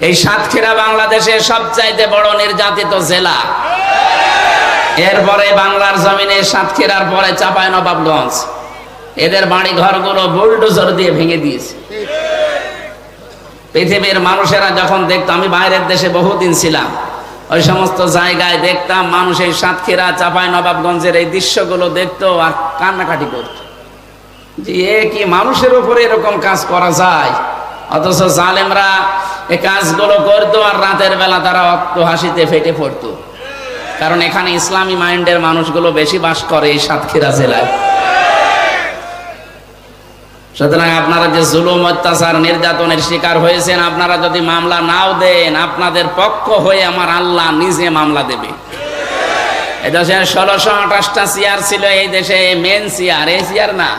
এই সাতক্ষীরা বাংলাদেশের সবচাইতে বড় নির্যাতিত জেলা। এরপরে বাংলার জমিনে সাতক্ষীরার পরে চাপায় নবাবগঞ্জ এদের বাড়ি ঘরগুলো বুলডোজার দিয়ে ভেঙে দিয়েছে। পৃথিবীর মানুষেরা যখন দেখতো, আমি বাইরের দেশে বহুদিন ছিলাম, ওই সমস্ত জায়গায় দেখতাম মানুষ এই সাতক্ষীরা চাপায় নবাবগঞ্জের এই দৃশ্যগুলো দেখতো আর কান্নাকাটি করতো। যে এ কি মানুষের উপরে এরকম কাজ করা যায়? অথচ জালেমরা এই কাজগুলো করতো আর রাতের বেলা তারা অক্ত হাসিতে ফেটে পড়তো। কারণ এখানে ইসলামী মাইন্ডের মানুষগুলো বেশি বাস করে এই সাতক্ষীরা জেলায়। সুতরাং আপনারা যে জুলুম, অত্যাচার, নির্যাতনের শিকার হয়েছেন, আপনারা যদি মামলা নাও দেন, আপনাদের পক্ষ হয়ে আমার আল্লাহ নিজে মামলা দেবে। এই দেশে ষোলোশো আঠাশটা চেয়ার ছিল এই দেশে মেন চেয়ার এই চেয়ার না।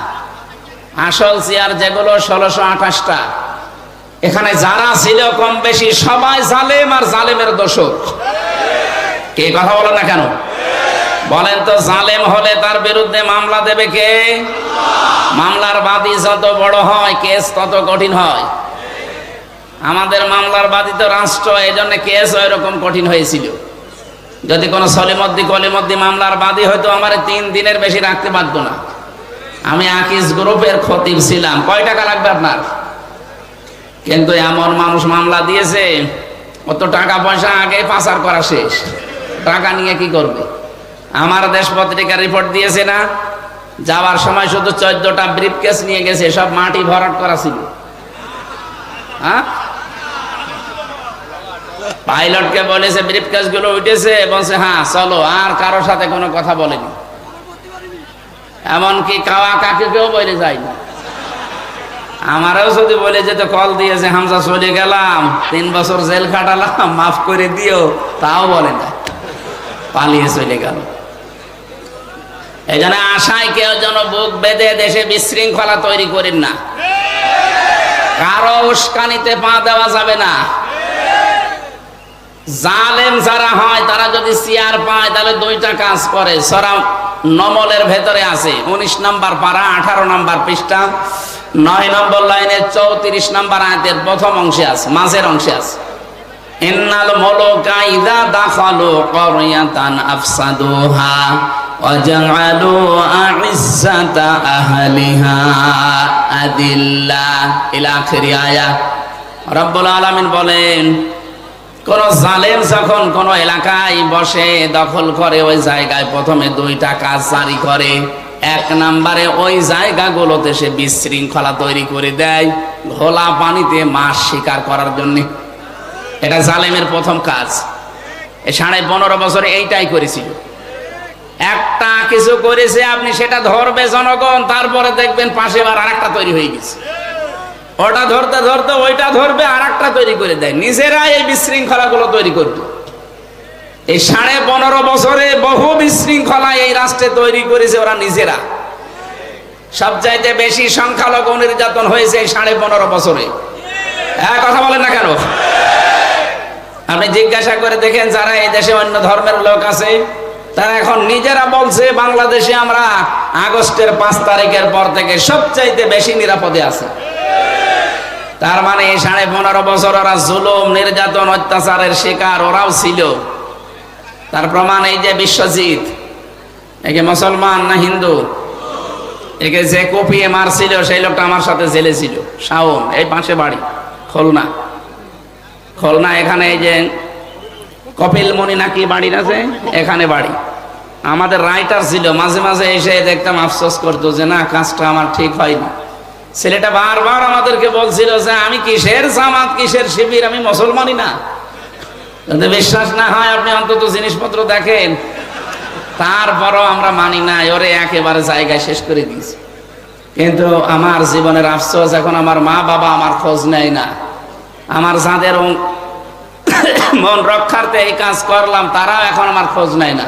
আসল চেয়ার যেগুলো ষোলোশো আঠাশটা। এখানে যারা ছিল কম বেশি সবাই জালেম আর জালেমের দোষক কে কথা বলে না কেন? বলেন তো জালেম হলে তার বিরুদ্ধে মামলা দেবে কে? মামলার বাদী যত বড় হয়, কেস তত কঠিন হয়। আমাদের মামলার বাদী তো রাষ্ট্র এই জন্য কেস এরকম কঠিন হয়েছিল। যদি কোনো সলিমদ্দি কলিমদ্দি মামলার বাদী হয়তো আমার তিন দিনের বেশি রাখতে পারতো না। আমি আকিস গ্রুপের খতিব ছিলাম। কয় টাকা লাগবে আপনার? কিন্তু এমন মানুষ মামলা দিয়েছে, অত টাকা পয়সা আগে পাচার করা শেষ। টাকা নিয়ে কি করবে? আমার দেশ পত্রিকা রিপোর্ট দিয়েছে না, যাওয়ার সময় শুধু চোদ্দটা ব্রিফ কেস নিয়ে গেছে, সব মাটি ভরাট করা ছিল। হ্যাঁ? পাইলটকে বলেছে ব্রিফ কেসগুলো উঠেছে, বলছে হ্যাঁ চলো, আর কারোর সাথে কোনো কথা বলেনি। এমনকি কাওয়া কাকুকেও বলে যায়নি। আমারও যদি বলে যেত কল দিয়েছে হামজা চলে গেলাম, তিন বছর জেল খাটালাম, মাফ করে দিও, তাও বলে না। পালিয়ে চলে গেল। এই জন্য আশায় কেউ যেন বুক বেঁধে দেশে বিশৃঙ্খলা তৈরি করেন না। কারও উস্কানিতে পা দেওয়া যাবে না। জালেম যারা হয়, তারা যদি চেয়ার পায়, তাহলে দুইটা কাজ করে। সরা নমলের ভেতরে আছে, উনিশ নম্বর পারা আঠারো নম্বর পৃষ্ঠা। নয় নম্বর লাইনের চৌত্রিশ নম্বর আয়াতের প্রথম অংশে আছে, মাঝের অংশে আছে। আলামিন বলেন, কোন জালেম যখন কোন এলাকায় বসে দখল করে ওই জায়গায় প্রথমে দুইটা কাজ জারি করে এক নম্বরে ওই জায়গাগুলোতে সে বিশৃঙ্খলা তৈরি করে দেয়, ঘোলা পানিতে মাছ শিকার করার জন্য। এটা জালেমের প্রথম কাজ। সাড়ে পনেরো বছরে এইটাই করেছিল। একটা কিছু করেছে, আপনি সেটা ধরবে জনগণ, তারপরে দেখবেন পাশে আবার আরেকটা তৈরি হয়ে গেছে। ওটা ধরতে ধরতে ওইটা ধরবে আর একটা তৈরি করে দেয়। নিজেরা এই বিশৃঙ্খলাগুলো তৈরি করতো। এই সাড়ে পনেরো বছরে বহু বিশৃঙ্খলা এই রাষ্ট্রে তৈরি করেছে ওরা নিজেরা। সবচাইতে বেশি সংখ্যালঘু নির্যাতন হয়েছে এই সাড়ে পনেরো বছরে। হ্যাঁ কথা বলেন না কেন? আপনি জিজ্ঞাসা করে দেখেন যারা এই দেশে অন্য ধর্মের লোক আছে, তারা এখন নিজেরা বলছে, বাংলাদেশে আমরা আগস্টের পাঁচ তারিখের পর থেকে সবচাইতে বেশি নিরাপদে আছে। তার মানে এই সাড়ে পনেরো বছর ওরা জুলুম, নির্যাতন, অত্যাচারের শিকার ওরাও ছিল। তার প্রমাণ এই যে বিশ্বজিৎ, একে মুসলমান না হিন্দু? একে যে কপিয়ে মারছিল, সেই লোকটা আমার সাথে জেলে ছিল। শাওন, এই পাশে বাড়ি, খুলনা। খুলনা এখানে এই যে কপিল মনি নাকি বাড়ির আছে? এখানে বাড়ি। আমাদের রাইটার ছিল, মাঝে মাঝে এসে দেখতাম, আফসোস করতো যে না, কাজটা আমার ঠিক হয়নি। ছেলেটা বারবার আমাদেরকে বলছিল যে, আমি কিসের জামাত, কিসের শিবির, আমি মুসলমানই না। যদি বিশ্বাস না হয়, আপনি অন্তত জিনিসপত্র দেখেন। তারপরও আমরা মানি না, ওরে একেবারে জায়গায় শেষ করে দিয়েছি। কিন্তু আমার জীবনের আফসোস, এখন আমার মা বাবা আমার খোঁজ নেয় না। আমার যাদের মন রক্ষার্থে এই কাজ করলাম, তারাও এখন আমার খোঁজ নেয় না।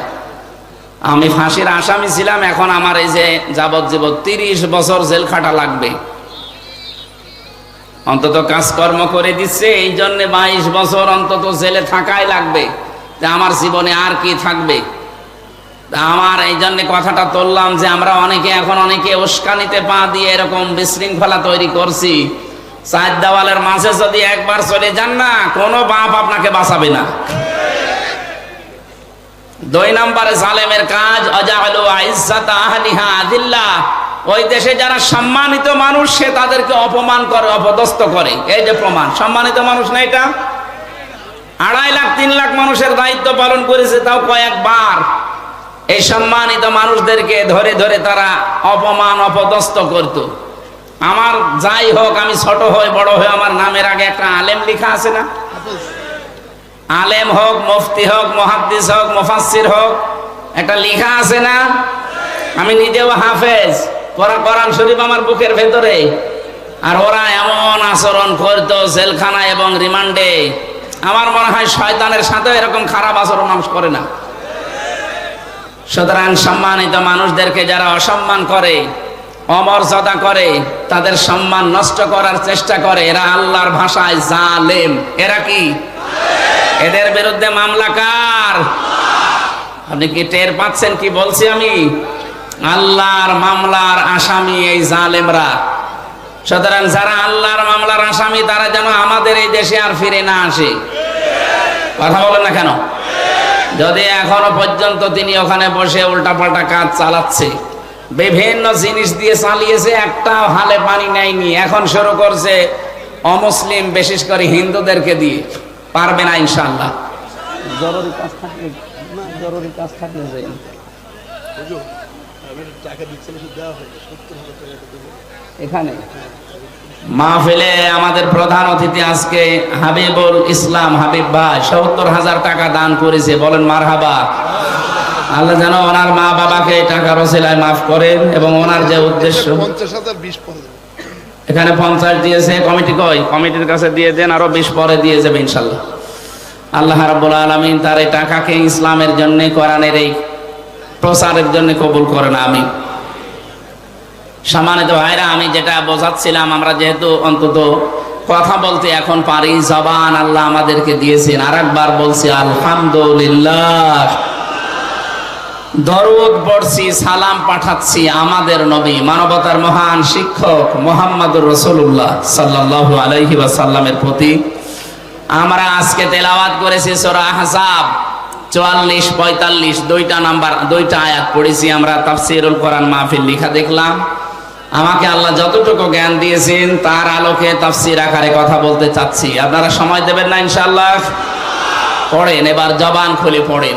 আমি ফাঁসির আসামি ছিলাম, এখন আমার এই যে যাবজ্জীবন তিরিশ বছর জেল খাটা লাগবে। অন্তত কাজকর্ম করে দিচ্ছে, এই জন্যে বাইশ বছর অন্তত জেলে থাকাই লাগবে। যে আমার জীবনে আর কি থাকবে? আমার এই জন্য কথাটা তুললাম যে আমরা অনেকে এখন অনেকে উস্কানিতে পা দিয়ে এরকম বিশৃঙ্খলা তৈরি করছি। চার দেওয়ালের মাঝে যদি একবার চলে যান না, কোনো বাপ আপনাকে বাঁচাবে না। দুই নম্বরে সালেমের কাজ অজাহলু আইজ্জাত আহলিহা আদিল্লা ওই দেশে যারা সম্মানিত মানুষ, সে তাদেরকে অপমান করে, অপদস্থ করে। এই যে প্রমাণ, সম্মানিত মানুষ না এটা? আড়াই লাখ, তিন লাখ মানুষের দায়িত্ব পালন করেছে, তাও কয়েকবার। এই সম্মানিত মানুষদেরকে ধরে ধরে তারা অপমান, অপদস্থ করত। আমার যাই হোক, আমি ছোট হই, বড় হই, আমার নামের আগে একটা আলেম লেখা আছে না? আলেম হোক, মুফতি হোক, মহাদ্দিস হোক, মুফাসসির হোক, একটা লেখা আছে না? আমি নিজেও হাফেজ। পড়া কোরআন শরীফ আমার বুকের ভেতরে। আর ওরা এমন আচরণ করতো জেলখানা এবং রিমান্ডে। আমার মনে হয় শয়তানের সাথে এরকম খারাপ আচরণ মানুষ করে না। সুতরাং সম্মানিত মানুষদেরকে যারা অসম্মান করে, অমর্যাদা করে, তাদের সম্মান নষ্ট করার চেষ্টা করে, এরা আল্লাহর ভাষায় জালেম। এরা কি? এদের বিরুদ্ধে মামলা কার? আপনি কি টের পাচ্ছেন কি বলছি আমি? আল্লাহর মামলার আসামি এই জালেমরা। সুতরাং যারা আল্লাহর মামলার আসামি তারা যেন আমাদের এই দেশে আর ফিরে না আসে। কথা বলেন না কেন? যদি এখনও পর্যন্ত তিনি ওখানে বসে উল্টাপাল্টা কাজ চালাচ্ছে বিভিন্ন জিনিস দিয়ে চালিয়েছে একটা হালে পানি নেয়নি এখন শুরু করছে অমুসলিম বিশেষ করে হিন্দুদেরকে দিয়ে। পারবে না ইনশাল্লাহ জরুরি কাজ থাকলে জরুরি কাজ থাকলে টাকা দিচ্ছিলাম দেওয়া হয়নি সত্তর হাজার টাকা দেবো এখানে? মাহফিলে আমাদের প্রধান অতিথি আজকে হাবিবুল ইসলাম হাবিব ভাই সত্তর হাজার টাকা দান করেছে বলেন মারহাবা। আল্লাহ যেন ওনার মা বাবাকে টাকা রসিলায় মাফ করেন এবং ওনার যে উদ্দেশ্য এখানে পঞ্চাশ দিয়েছে কমিটি কই কমিটির কাছে দিয়ে দেন আরও বিশ পরে দিয়ে যাবে ইনশাল্লাহ। আল্লাহ রাব্বুল আলামিন তার এই টাকাকে ইসলামের জন্য কোরআনের এই প্রচারের জন্য কবুল করেন আমি। সম্মানিত ভাইরা, আমি যেটা বোঝাচ্ছিলাম, আমরা যেহেতু অন্তত কথা বলতে এখন পারি, জবান আল্লাহ আমাদেরকে দিয়েছেন। আর একবার বলছি, আলহামদুলিল্লাহ। দরুদ পড়ছি, সালাম পাঠাচ্ছি আমাদের নবী, মানবতার মহান শিক্ষক মোহাম্মদুর রসুল্লাহ সাল্লাল্লাহু আলাইহি ওয়াসাল্লামের প্রতি। আমরা আজকে তেলাওয়াত করেছি সূরা আহজাব। চুয়াল্লিশ, পঁয়তাল্লিশ, দুইটা নাম্বার, দুইটা আয়াত পড়েছি আমরা, তাফসিরুল কোরআন মাহফিল লেখা দেখলাম। আমাকে আল্লাহ যতটুকু জ্ঞান দিয়েছেন, তার আলোকে তাফসির আকারে কথা বলতে চাচ্ছি। আপনারা সময় দেবেন না, ইনশাআল্লাহ? পড়েন, এবার জবান খুলে পড়েন।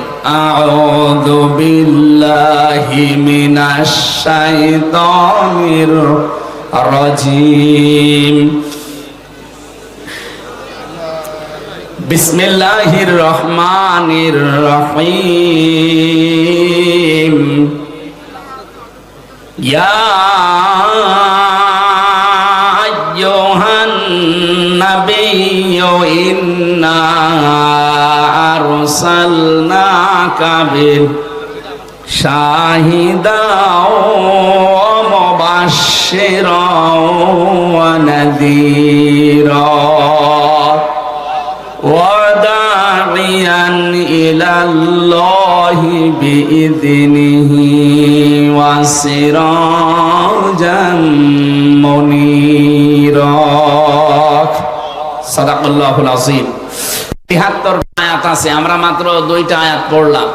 আউযু বিল্লাহি মিনাশ শাইতানির রাজিম। বিসমিল্লাহির রহমানির রহিম ইয়া আইয়ুহান নাবিয়্যু ইন্না আরসালনাকা বিল শাহিদাও মুবাশশিরাও ওয়া নাযীরা। الله بإذنه وسراجا منيرا صدق الله العظيم তিহাত্তর আয়াত আছে আমরা মাত্র দুইটা আয়াত পড়লাম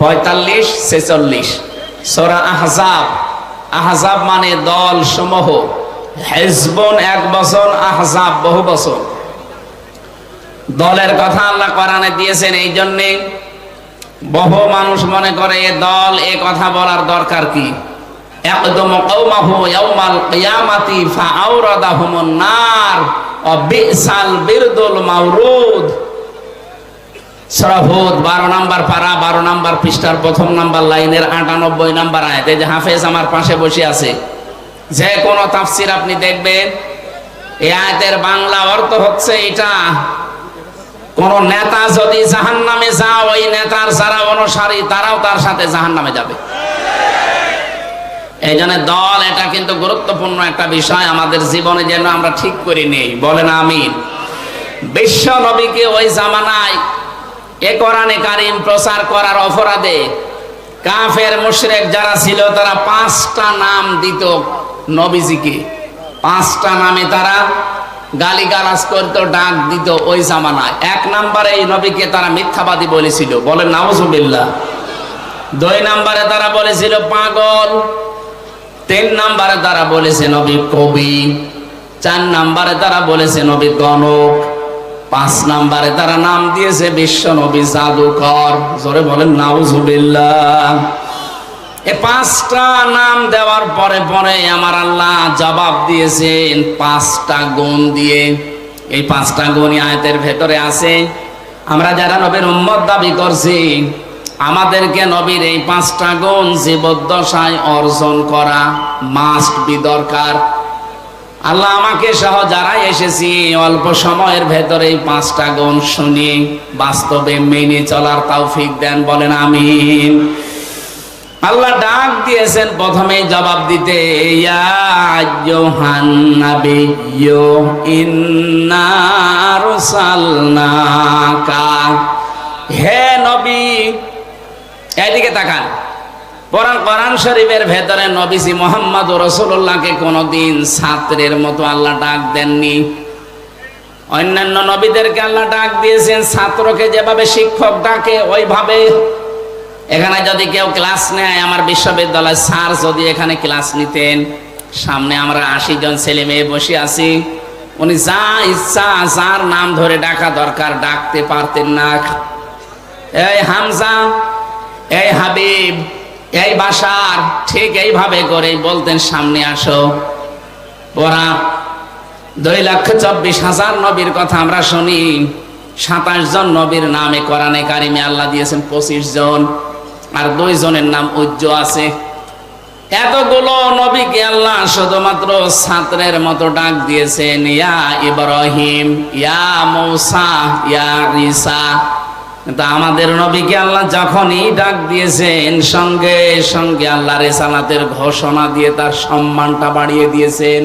পঁয়তাল্লিশ ছেচল্লিশ সোরা আহজাব আহজাব মানে দল সমূহ হেজবন এক বছর আহজাব বহু বছর দলের কথা আল্লাহ কোরআনে দিয়েছেন এই জন্যে বহু মানুষ মনে করে এ দল, এ কথা বলার দরকার কি? একদম নার ওয়া বিসাল বিরদুল মাওরুদ সূরা হুদ 12 নাম্বার পারা 12 নাম্বার পৃষ্ঠার প্রথম নাম্বার লাইনের 98 নাম্বার আয়াত। এই যে হাফেজ আমার পাশে বসে আছে। যে কোনো তাফসির আপনি দেখবেন, এই আয়াতের বাংলা অর্থ হচ্ছে এটা কোন নেতা যদি জাহান নামে যাও, ওই নেতার যারা অনুসারী, তারাও তার সাথে জাহান নামে যাবে। এই জন্য দল এটা কিন্তু গুরুত্বপূর্ণ একটা বিষয়। আমাদের জীবনে যেন আমরা ঠিক করে নেই। বলেন আমিন। বিশ্ব নবীকে ওই জামানায় এ কোরআনে কারিম প্রচার করার অপরাধে কাফের, মুশরেক যারা ছিল, তারা পাঁচটা নাম দিত নবীজিকে। পাঁচটা নামে তারা গালি গালাজ করতো, ডাক দিত ওই জামানায়। এক নাম্বারে এই নবীকে তারা মিথ্যাবাদী বলেছিল। বলেন, নাউজুবিল্লাহ। দুই নাম্বারে তারা বলেছিল, পাগল। তিন নাম্বারে তারা বলেছে, নবী কবি। চার নাম্বারে তারা বলেছে, নবী গণক। পাঁচ নাম্বারে তারা নাম দিয়েছে, বিশ্ব নবী জাদুকর। জোরে বলেন, নাউজুবিল্লাহ। এ পাঁচটা নাম দেওয়ার পরে পরে আমার আল্লাহ জবাব দিয়েছেন, পাঁচটা গুণ দিয়ে। এই পাঁচটা গুণই আয়তের ভেতরে আছে। আমরা যারা নবীর উম্মত দাবি করছি, আমাদেরকে নবীর এই পাঁচটা গুণ জীবদ্দশায় অর্জন করা মাস্ট বি দরকার। আল্লাহ আমাকে সহ যারা এসেছি, অল্প সময়ের ভেতরে এই পাঁচটা গুণ শুনি বাস্তবে মেনে চলার তৌফিক দেন, বলেন আমিন। আল্লাহ ডাক দিয়েছেন প্রথমে জবাব দিতে হে নবী, এদিকে তাকান। পরান কোরআন শরীফের ভেতরে নবীজি মোহাম্মদ রসুল্লাহকে কোনোদিন ছাত্রের মতো আল্লাহ ডাক দেননি। অন্যান্য নবীদেরকে আল্লাহ ডাক দিয়েছেন, ছাত্রকে যেভাবে শিক্ষক ডাকে, ওইভাবে এখানে যদি কেউ ক্লাস নেয়, আমার বিশ্ববিদ্যালয় স্যার যদি এখানে ক্লাস নিতেন, সামনে আমরা আশি জন ছেলে মেয়ে বসে আছি, উনি যা ইচ্ছা, যার নাম ধরে ডাকা দরকার, ডাকতে পারতেন না। এই হামজা, এই হাবিব, এই বাসার ঠিক এইভাবে করে বলতেন, সামনে আসো। ওরা দুই লক্ষ চব্বিশ হাজার নবীর কথা আমরা শুনি, সাতাশ জন নবীর নামে কোরআনে কারিমে আল্লাহ দিয়েছেন পঁচিশ জন। আর দুই জনের নাম উজ্জ আছে। এতগুলো নবীকে আল্লাহ শুধুমাত্র ছাত্রের মতো ডাক দিয়েছেন, ইয়া ইব্রাহিম, ইয়া মৌসা, ইয়া রিসা কিন্তু আমাদের নবীকে আল্লাহ যখনই ডাক দিয়েছেন, সঙ্গে সঙ্গে আল্লাহ রেসালাতের ঘোষণা দিয়ে তার সম্মানটা বাড়িয়ে দিয়েছেন।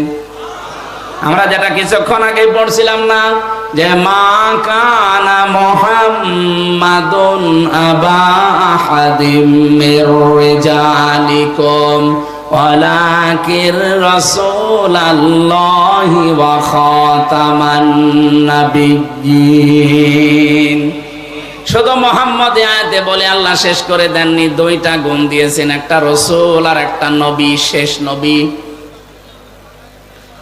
আমরা যেটা কিছুক্ষণ আগে পড়ছিলাম না যে মা কানা মোহাম্মাদুন আবা আহাদিম মির রিজালিকুম, ওয়ালাকির রাসূলাল্লাহি ওয়া খাতামান শুধু মোহাম্মদ আয়াতে বলে আল্লাহ শেষ করে দেননি, দুইটা গুণ দিয়েছেন, একটা রসুল আর একটা নবী, শেষ নবী।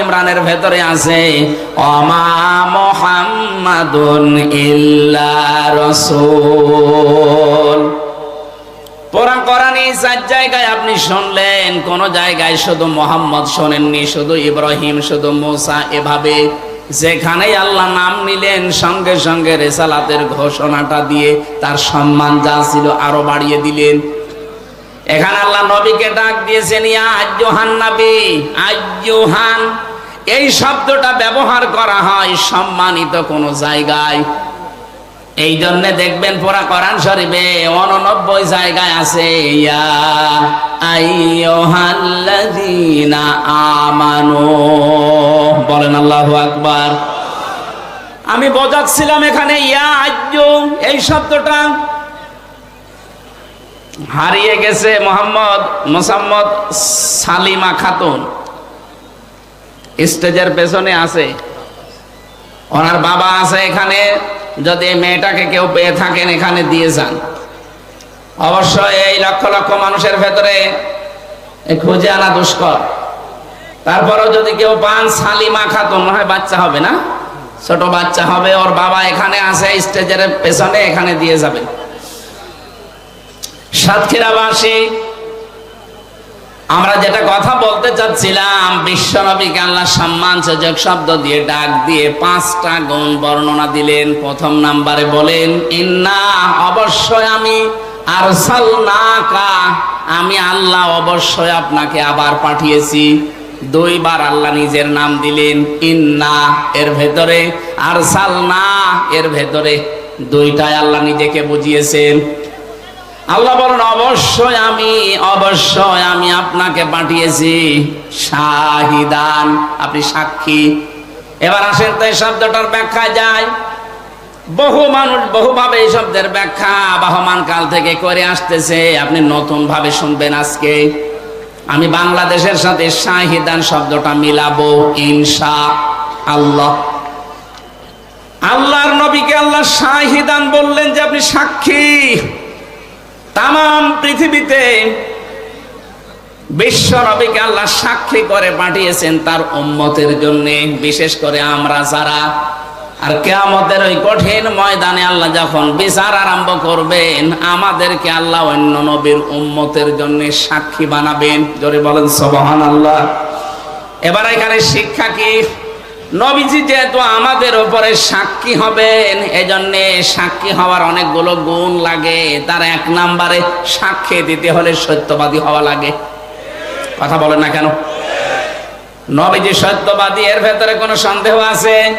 ইমরানের ভেতরে আছে অমা ইল্লা রসুল। পুরা কোরআনে চার জায়গায় আপনি শুনলেন, কোন জায়গায় শুধু মোহাম্মদ শোনেননি, শুধু ইব্রাহিম, শুধু মোসা, এভাবে যেখানে আল্লাহ নাম নিলেন, সঙ্গে সঙ্গে রেসালাতের ঘোষণাটা দিয়ে তার সম্মান যা ছিল আরও বাড়িয়ে দিলেন। এখানে আল্লাহ নবীকে ডাক দিয়েছেন, ইয়া আজ্জোহান নবী, আজ্জোহান। এই শব্দটা ব্যবহার করা হয় সম্মানিত কোন জায়গায়। এই জন্য দেখবেন পুরা করান শরীফে অননব্বই জায়গায় আছে, ইয়া আইয়ুহাল্লাযীনা আমানু। বলেন আল্লাহু আকবার। আমি বোঝাচ্ছিলাম এখানে, ইয়া আজ্জু, এই শব্দটা হারিয়ে গেছে মোহাম্মদ মোসাম্মদ সালিমা খাতুন। স্টেজের পেছনে আছে। ওনার বাবা আছে এখানে। যদি মেয়েটাকে কেউ পেয়ে থাকেন, এখানে দিয়ে যান। অবশ্য এই লক্ষ লক্ষ মানুষের ভেতরে খুঁজে আনা দুষ্কর। তারপরেও যদি কেউ পান, সালিমা খাতুন হয় বাচ্চা হবে না? ছোট বাচ্চা হবে, ওর বাবা এখানে আছে, স্টেজের পেছনে, এখানে দিয়ে যাবেন সাতক্ষীরাবাসী, আমরা যেটা কথা বলতে চাচ্ছিলাম, বিশ্বনবীকে আল্লাহ সম্মান সূচক শব্দ দিয়ে ডাক দিয়ে পাঁচটা গুণ বর্ণনা দিলেন। প্রথম নাম্বারে বলেন, ইন্না অবশ্যই আমি আরসাল নাকা আমি আল্লাহ অবশ্যই আপনাকে আবার পাঠিয়েছি। দুইবার আল্লাহ নিজের নাম দিলেন, ইন্না। এর ভেতরে আরসাল না এর ভেতরে দুইটাই আল্লাহ নিজেকে বুঝিয়েছেন। আল্লাহ বলেন, অবশ্যই আমি অবশ্যই আমি আপনাকে পাঠিয়েছি শাহিদান। আপনি সাক্ষী। এবার আসেন তো এই শব্দটার ব্যাখ্যা যায় বহু মানুষ বহুভাবে এই শব্দের ব্যাখ্যা বাহমান কাল থেকে করে আসতেছে। আপনি নতুন ভাবে শুনবেন আজকে। আমি বাংলাদেশের সাথে শাহিদান শব্দটা মিলাবো, ইনশা আল্লাহ। আল্লাহর নবীকে আল্লাহ শাহিদান বললেন যে আপনি সাক্ষী। তাম পৃথিবীতে বিশ্ব নবীকে আল্লাহ সাক্ষী করে পাঠিয়েছেন তার উম্মতের জন্য, বিশেষ করে আমরা যারা। আর কেয়ামতের ওই কঠিন ময়দানে আল্লাহ যখন বিচার আরম্ভ করবেন, আমাদেরকে আল্লাহ অন্য নবীর উম্মতের জন্য সাক্ষী বানাবেন। জোরে বলেন সবহান আল্লাহ এবার এখানে শিক্ষা কি? নবীজি যেহেতু আমাদের ওপরে সাক্ষী হবেন, এজন্য সাক্ষী হওয়ার অনেকগুলো গুণ লাগে। তার এক নাম্বারে সাক্ষী দিতে হলে সত্যবাদী হওয়া লাগে। কথা বলেন না কেন? নবীজি সত্যবাদী, এর ভেতরে কোনো সন্দেহ আছে?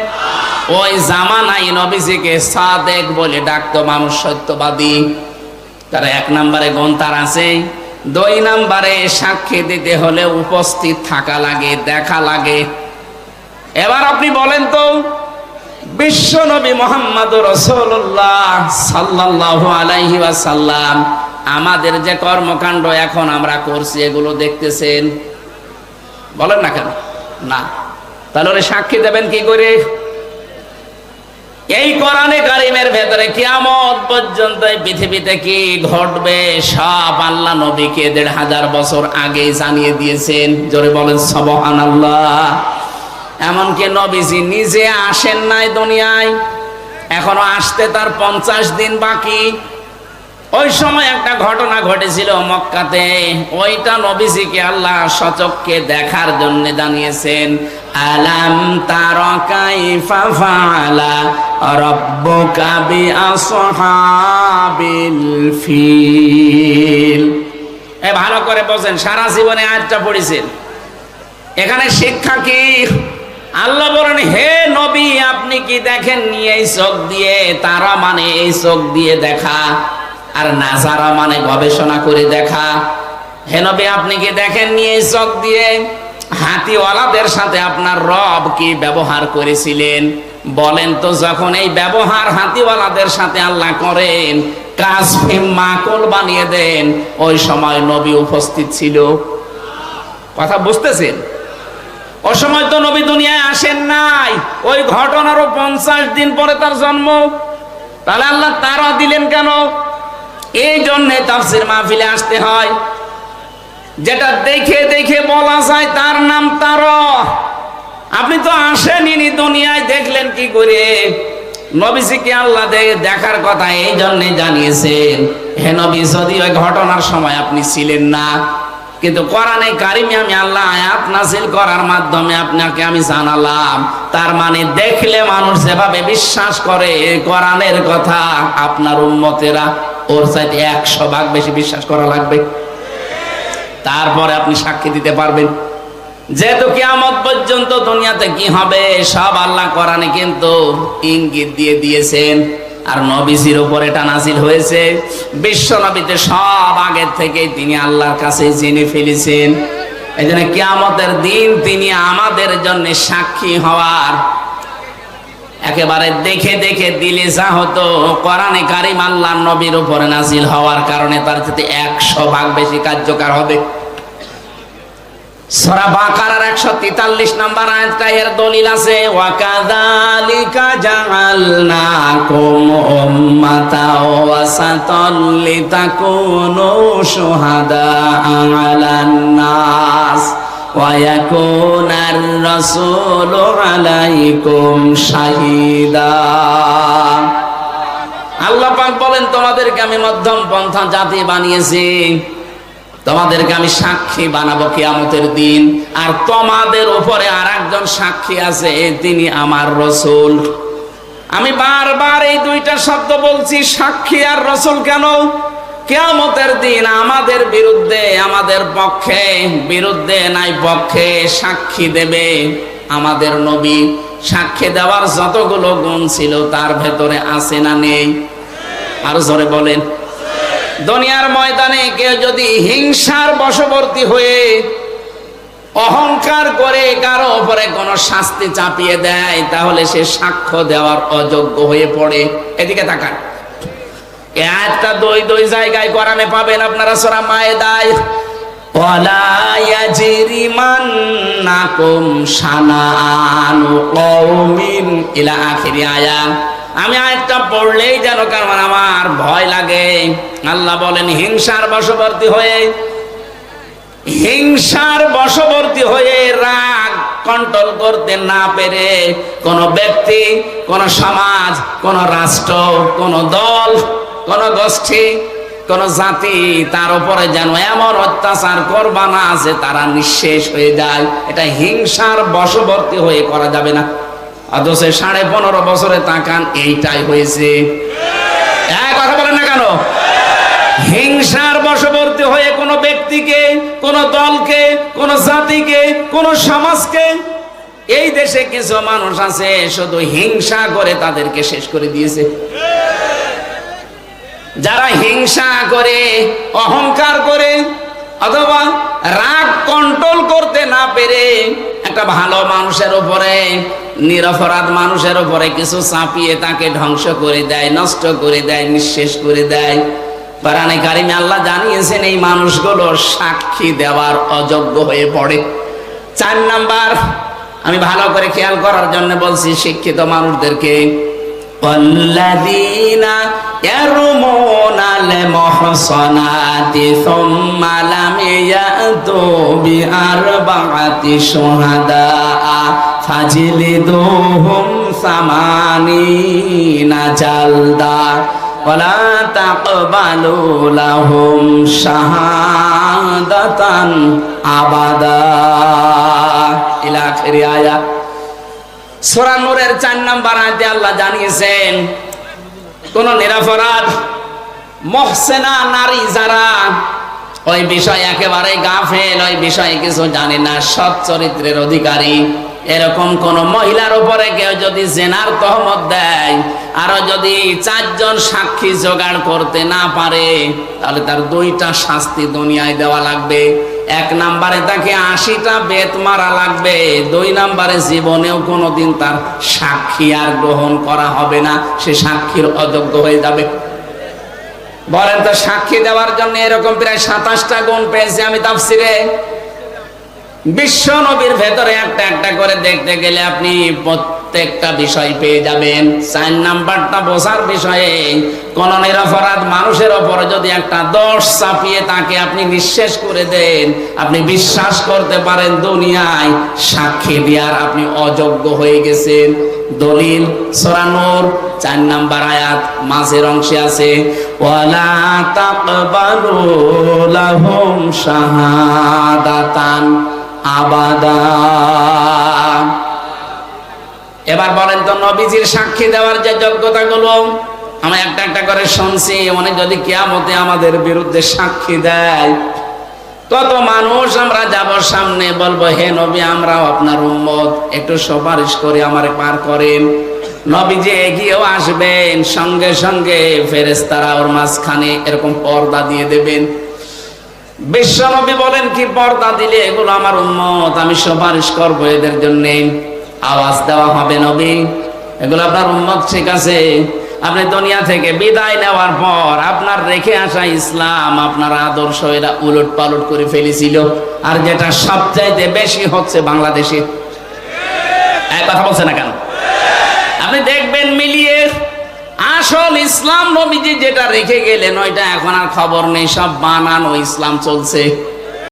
ওই জামানাই নবীজিকে সাদেক বলে ডাকতো মানুষ সত্যবাদী। তার এক নাম্বারে গুণ তার আছে। দুই নাম্বারে সাক্ষী দিতে হলে উপস্থিত থাকা লাগে, দেখা লাগে। এবার আপনি বলেন তো, বিশ্ব নবী মোহাম্মদ রসুল্লাহ সাল্লাহ আলাইহি ওয়াসাল্লাম, আমাদের যে কর্মকাণ্ড এখন আমরা করছি, এগুলো দেখতেছেন? বলেন না কেন? না। তাহলে সাক্ষী দেবেন কি করে? এই কোরআনে কারিমের ভেতরে কিয়ামত পর্যন্ত পৃথিবীতে কি ঘটবে, সব আল্লাহ নবীকে দেড় হাজার বছর আগে জানিয়ে দিয়েছেন। জোরে বলেন সবহান আল্লাহ এমনকি নবীজি নিজে আসেন নাই দুনিয়ায়। এখনও আসতে তার পঞ্চাশ দিন বাকি। ওই সময় একটা ঘটনা ঘটেছিল মক্কাতে। ওইটা নবীজিকে আল্লাহ সচককে দেখার জন্য জানিয়েছেন, আলাম তার কাইফা ফাআলা রাব্বুকা বিআসহাবিল ফিল। ভালো করে বলছেন সারা জীবনে আয়াতটা পড়েছেন। এখানে শিক্ষা কি? আল্লাহ বলেন, হে নবী, আপনি কি দেখেননি এই চোখ দিয়ে? তারা মানে এই চোখ দিয়ে দেখা। আর নাজারা মানে গবেষণা করে দেখা। হে নবী, আপনি কি দেখেননি এই চোখ দিয়ে? হাতিওয়ালাদের সাথে আপনার রব কি ব্যবহার করেছিলেন? বলেন তো, যখন এই ব্যবহার হাতিওয়ালাদের সাথে আল্লাহ করেন, কাজ মাকল বানিয়ে দেন, ওই সময় নবী উপস্থিত ছিল। কথা বুঝতেছেন? ও সময় তো নবী দুনিয়ায় আসেন নাই। ওই ঘটনারও পঞ্চাশ দিন পরে তার জন্ম। তাহলে আল্লাহ তারা দিলেন কেন? এই জন্যে তাফসির মাহফিলে আসতে হয়। যেটা দেখে দেখে বলা যায় তার নাম তার। আপনি তো আসেনি দুনিয়ায়, দেখলেন কি করে? নবীজিকে আল্লাহ দেখার কথা এই জন্যে জানিয়েছেন। হে নবী, যদি ওই ঘটনার সময় আপনি ছিলেন না কিন্তু কোরআনে কারিমে আমি আল্লাহ আয়াত নাজিল করার মাধ্যমে আপনাকে আমি জানালাম। তার মানে দেখলে মানুষ যেভাবে বিশ্বাস করে, কোরআনের কথা আপনার উম্মতেরা ওর চাইতে একশো ভাগ বেশি বিশ্বাস করা লাগবে। তারপরে আপনি সাক্ষী দিতে পারবেন। যেহেতু কিয়ামত পর্যন্ত দুনিয়াতে কি হবে, সব আল্লাহ কোরআনে কিন্তু ইঙ্গিত দিয়ে দিয়েছেন। আর নবীজির উপর এটা নাজিল হয়েছে। বিশ্ব নবীতে সব আগের থেকে তিনি আল্লাহর কাছে জেনে ফেলেছেন। এই জন্য কিয়ামতের দিন তিনি আমাদের জন্য সাক্ষী হওয়ার। একেবারে দেখে দেখে দিলে যা হতো, কোরআনে কারিম আল্লাহ নবীর উপরে নাজিল হওয়ার কারণে তার সাথে একশো ভাগ বেশি কার্যকর হবে। সূরা বাকারার 143 নাম্বার আয়াতটা এর দলিল আছে ওয়া কাযালিকা জাআলনাকুম উম্মাতাও ওয়াসাতাল লিতাকুনু শুহাদা আলান নাস ওয়া ইয়াকুনার রাসূলু আলাইকুম শাহিদা। আল্লাহ বলেন, তোমাদেরকে আমি মধ্যম পন্থা জাতি বানিয়েছি। তোমাদেরকে আমি সাক্ষী বানাবো কিয়ামতের দিন। আর তোমাদের উপরে আর একজন সাক্ষী আছে, তিনি আমার রসুল। আমি বারবার এই দুইটা শব্দ বলছি, সাক্ষী আর রসুল কেন? কেয়ামতের দিন আমাদের বিরুদ্ধে, আমাদের পক্ষে, বিরুদ্ধে নাই পক্ষে সাক্ষী দেবে আমাদের নবী। সাক্ষী দেওয়ার যতগুলো গুণ ছিল, তার ভেতরে আছে না নেই? আরও জোরে বলেন। দুনিয়ার ময়দানে কেউ যদি হিংসার বশবর্তী হয়ে অহংকার করে কারও উপরে কোনো শাস্তি চাপিয়ে দেয়, তাহলে সে সাক্ষ্য দেওয়ার অযোগ্য হয়ে পড়ে। এদিকে তাকান। এ আয়াতটা দুই দুই জায়গায় কোরআনে পাবেন আপনারা সূরা মায়েদায়, ওয়ালা আমি আয়াতটা পড়লেই যেন কারণ আমার ভয় লাগে। আল্লাহ বলেন, হিংসার বশবর্তী হয়ে, হিংসার বশবর্তী হয়ে রাগ কন্ট্রোল করতে না পেরে কোন ব্যক্তি, কোন সমাজ, কোন রাষ্ট্র, কোন দল, কোন গোষ্ঠী, কোন জাতি, তার উপরে যেন এমন অত্যাচার করবা না যে তারা নিঃশেষ হয়ে যায়। এটা হিংসার বশবর্তী হয়ে করা যাবে না। অথচ সাড়ে পনেরো বছরে তাকান, এইটাই হয়েছে। কথা বলেন না কেন? হিংসার বশবর্তী হয়ে কোনো ব্যক্তিকে, কোন দলকে, কোন জাতিকে, কোন সমাজকে এই দেশে কিছু মানুষ আছে, শুধু হিংসা করে তাদেরকে শেষ করে দিয়েছে। যারা হিংসা করে, অহংকার করে, অথবা না পেরে একটা ভালো মানুষের উপরে, নিরপরাধ মানুষের উপরে কিছু চাপিয়ে তাকে ধ্বংস করে দেয়, নষ্ট করে দেয়, নিঃশেষ করে দেয়। কোরআনে কারিমে আল্লাহ জানিয়েছেন, এই মানুষগুলো সাক্ষী দেওয়ার অযোগ্য হয়ে পড়ে। চার নাম্বার, আমি ভালো করে খেয়াল করার জন্য বলছি, শিক্ষিত মানুষদেরকে والذين يرمون المحصنات ثم لم يأتوا بأربعة شهداء فاجلدوهم ثمانين جلدا ولا تقبلوا لهم شهادة أبدا إلى آخر آية সূরা নূরের চার নাম্বার আয়াতে আল্লাহ জানিয়েছেন, কোন নিরাপরাধ, মহসেনা নারী যারা ওই বিষয় একেবারে গাফেল, ওই বিষয়ে কিছু জানে না, সৎ চরিত্রের অধিকারী, এরকম কোন মহিলার উপরে কেউ যদি জেনার তহমত দেয়, আরও যদি চারজন সাক্ষী জোগাড় করতে না পারে, তাহলে তার দুইটা শাস্তি দুনিয়ায় দেওয়া লাগবে। এক নাম্বারে তাকে আশিটা বেত মারা লাগবে, দুই নাম্বারে জীবনেও কোনোদিন তার সাক্ষী আর গ্রহণ করা হবে না, সে সাক্ষীর অযোগ্য হয়ে যাবে। বলেন তো, সাক্ষী দেওয়ার জন্য এরকম প্রায় সাতাশটা গুণ পেয়েছি আমি তাফসিরে। বিশ্ব নবীর ভেতরে একটা একটা করে দেখতে গেলে আপনি প্রত্যেকটা বিষয় পেয়ে যাবেন। চার নাম্বারটা বোঝার বিষয়ে কোন নিরপরাধ মানুষের ওপর যদি একটা দোষ চাপিয়ে তাকে আপনি নিঃশেষ করে দেন, আপনি বিশ্বাস করতে পারেন দুনিয়ায় সাক্ষী দেওয়ার আপনি অযোগ্য হয়ে গেছেন। দলিল সরানোর চার নাম্বার আয়াত মাঝের অংশে আছে আবাদা। এবার বলেন তো, নবীজির সাক্ষী দেওয়ার যে যোগ্যতা গুলো আমি একটা একটা করে শুনছি অনেক যদি কেয়ামতে আমাদের বিরুদ্ধে সাক্ষী দেয়, কত মানুষ আমরা যাব সামনে, বলব, হে নবী, আমরাও আপনার উম্মত। একটু সুপারিশ করে, আমারে পার করেন। নবী যে এগিয়েও আসবেন, সঙ্গে সঙ্গে ফেরেস্তারা ওর মাঝখানে এরকম পর্দা দিয়ে দেবেন। বিশ্বনবী বলেন, কি পর্দা দিলে এগুলো আমার উম্মত? আমি সুপারিশ করব এদের জন্য। আওয়াজ দেওয়া হবে নবী। এগুলো আপনার উম্মত ঠিক আছে। আপনি দুনিয়া থেকে বিদায় নেওয়ার পর আপনার রেখে আসা ইসলাম আপনার আদর্শ এরা উলট পালট করে ফেলেছিল। আর যেটা সবচাইতে বেশি হচ্ছে বাংলাদেশে। এক কথা বলছে না কেন? আপনি দেখবেন মিলিয়ে আসল ইসলাম নবীজি যেটা রেখে গেলেন, ওইটা এখন আর খবর নেই, সব বানানো ইসলাম চলছে।